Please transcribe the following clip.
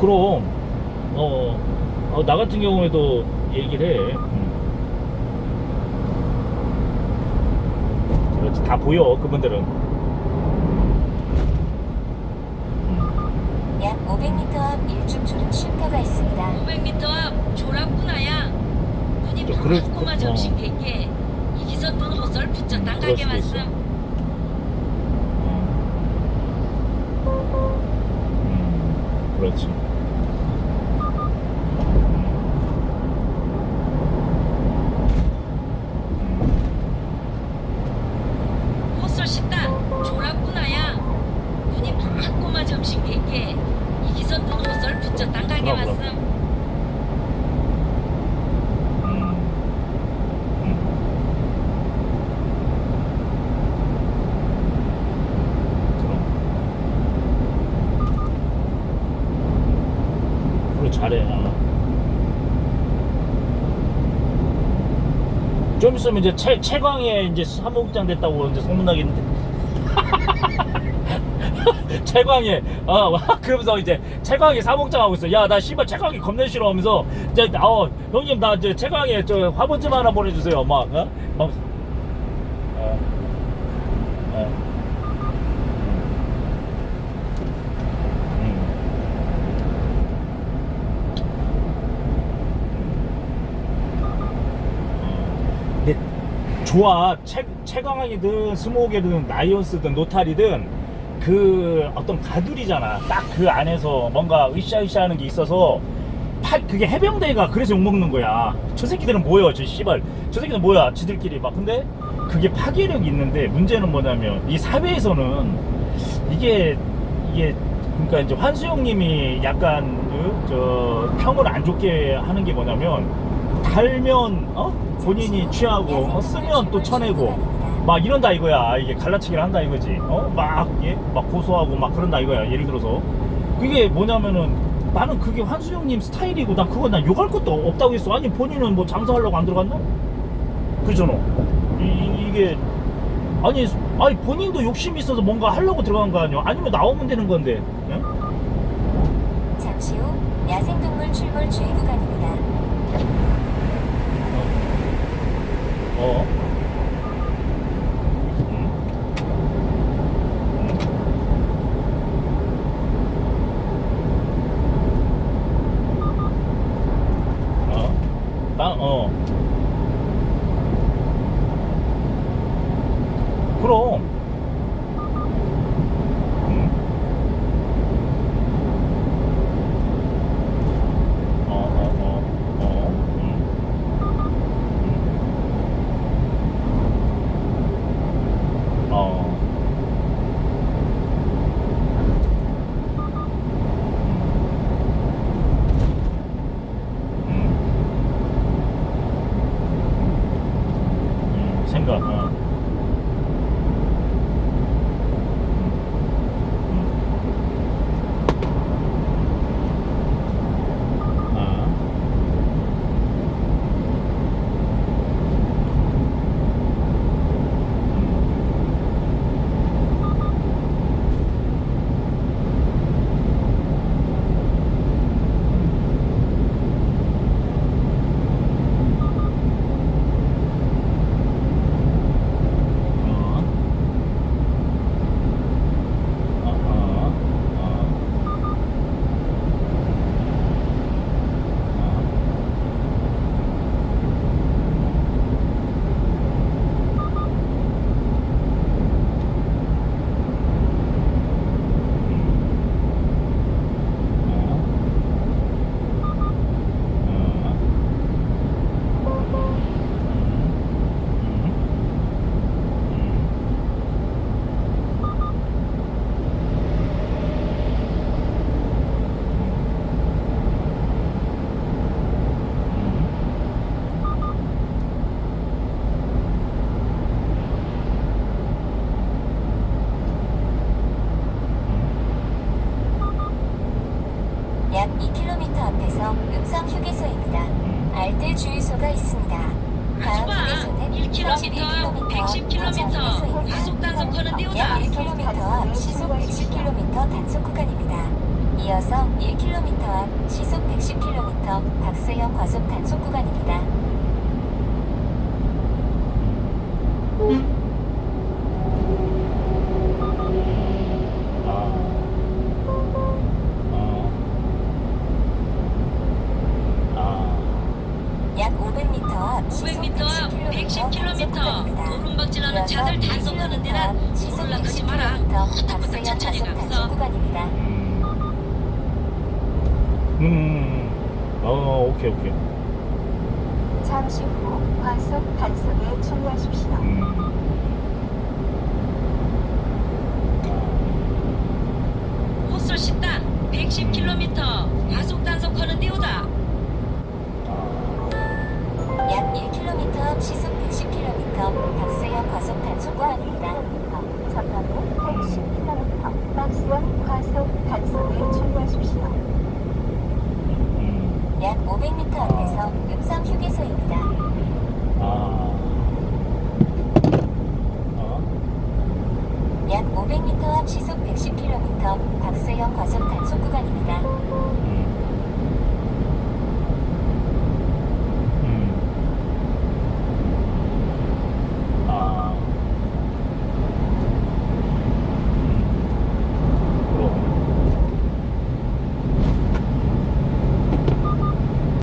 그럼 어, 어, 나 같은 경우에도 얘기를 해. 음. 그렇지 다 보여 그분들은. 음. 약 500m 앞 일중 졸음 쉼터가 있습니다. 500m 앞 조락구나야 눈이 또 그럴- 펑하고만 그- 점심객게 이기선 돈 헛설 붙였단 그럴 가게 수도 있어. 음, 그렇지. 식당 조락구나야 눈이 펑하고만 점심 객게 이기선 돈 헛설 붙였단 가게 그럼, 그럼. 말씀 음. 음. 그럼. 그래 잘해. 어. 좀 있으면 이제 최 최광의 이제 사무국장 됐다고 이제 소문나겠는데. 최광이 어 그러면서 이제 최광이 사목장 하고 있어. 야 나 씨발 최광이 겁내 싫어 하면서 이제 어 형님 나 이제 최광이 저 화보 좀 하나 보내주세요. 막 어? 막 어. 어. 음. 어. 근데 좋아 최, 최강이든 스모게든 나이온스든 노탈이든 그 어떤 가두리잖아. 딱 그 안에서 뭔가 으쌰으쌰 하는 게 있어서 파, 그게 해병대가 그래서 욕먹는 거야. 저 새끼들은 뭐야 저 씨발. 저 새끼들 뭐야 지들끼리 막. 근데 그게 파괴력이 있는데 문제는 뭐냐면 이 사회에서는 이게 이게 그러니까 이제 환수영님이 약간 그, 저 평을 안 좋게 하는 게 뭐냐면 달면 어? 본인이 취하고 어, 쓰면 또 쳐내고 막 이런다 이거야. 이게 갈라치기를 한다 이거지. 어막 예? 막 고소하고 막 그런다 이거야 예를 들어서. 그게 뭐냐면은 나는 그게 환수영님 스타일이고 난 그거 난 욕할 것도 없다고 했어. 아니 본인은 뭐 장사하려고 안 들어갔나? 그러잖아. 이, 이- 이게 아니 아니 본인도 욕심이 있어서 뭔가 하려고 들어간 거 아니야? 아니면 나오면 되는 건데 예? 잠시 후 야생동물 출몰 주의 구간입니다. 어? 나, 어. 110km, 약 과속 단속 하는 데오다. 1km 앞 시속 110km 단속 구간입니다. 이어서 1km 앞 시속 110km 박세영 과속 단속 구간입니다. 아. 어. 아. 약 500m 앞 시속 500m 앞 110km 110km 단속 구간입니다. 도rum박질하는 차들 단속하는 데는 시속 올라가지 마라 110km 후딱후딱 천천히 구간입니다. 음. 음. 어, 오케이, 오케이. 잠시 후 과속 단속에 주의하십시오. 음. 헛설 식당 110km 과속 단 과속 단속에 주의하십시오. 음. 약 500m 앞에서 음성 휴게소입니다. 아. 어? 약 500m 앞 시속 110km 박세영 과속 단속 구간입니다. 음.